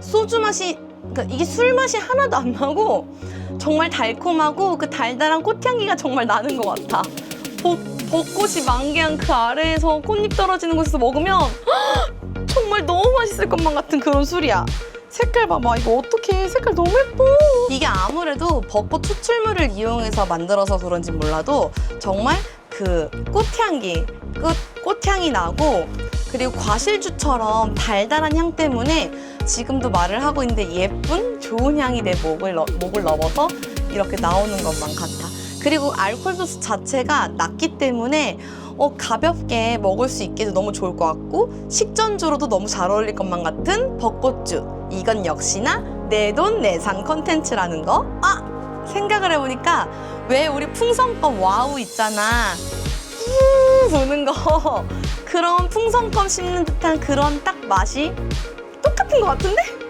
소주 맛이 그러니까 이게 술 맛이 하나도 안 나고 정말 달콤하고 그 달달한 꽃향기가 정말 나는 것 같아. 벚, 벚꽃이 만개한 그 아래에서 꽃잎 떨어지는 곳에서 먹으면 헉! 정말 너무 맛있을 것만 같은 그런 술이야. 색깔 봐봐 이거 어떡해 색깔 너무 예뻐 이게 아무래도 벚꽃 추출물을 이용해서 만들어서 그런지 몰라도 정말 그 꽃향기 꽃, 꽃향이 나고 그리고 과실주처럼 달달한 향 때문에 지금도 말을 하고 있는데 예쁜 좋은 향이 내 목을, 너- 목을 넘어서 이렇게 나오는 것만 같아. 그리고 알코올 도수 자체가 낮기 때문에 어, 가볍게 먹을 수 있게 도 너무 좋을 것 같고 식전주로도 너무 잘 어울릴 것만 같은 벚꽃주. 이건 역시나 내 돈 내산 컨텐츠라는 거? 아! 생각을 해보니까 왜 우리 풍선껌 와우 있잖아. 후 부는 거 그런 풍선껌 씹는 듯한 그런 딱 맛이 똑같은 것 같은데?